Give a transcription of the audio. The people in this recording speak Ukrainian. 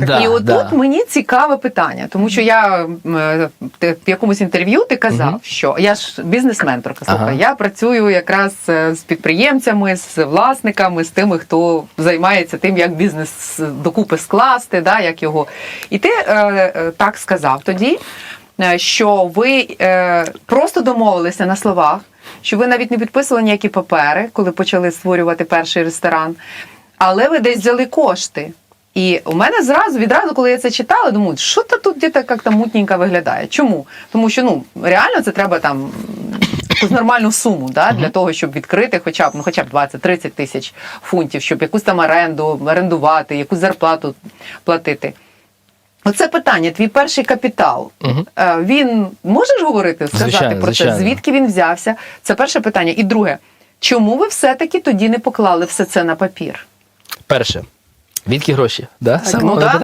Да, і отут да. мені цікаве питання, тому що я е, ти- в якомусь інтерв'ю ти казав, Мгм. що я ж бізнес-менторка. Слухай, Ага. я працюю якраз е, з підприємцями, з власниками, з тими, хто займається тим, як бізнес докупи скласти, да, як його. І ти е, е, так сказав тоді, що ви е, просто домовилися на словах, що ви навіть не підписували ніякі папери, коли почали створювати перший ресторан, але ви десь взяли кошти. І у мене зразу відразу, коли я це читала, думаю, що то тут десь як там мутненько виглядає. Чому? Тому що ну реально це треба там якусь нормальну суму да, для того, щоб відкрити хоча б ну хоча б 20-30 тисяч фунтів, щоб якусь там оренду орендувати, якусь зарплату платити. Оце питання, твій перший капітал. Е, Він можеш говорити, сказати Звичайно, про звичайно. це? Звідки він взявся? Це перше питання. І друге, чому ви все-таки тоді не поклали все це на папір? Перше. Відки гроші? Да? Ну, да.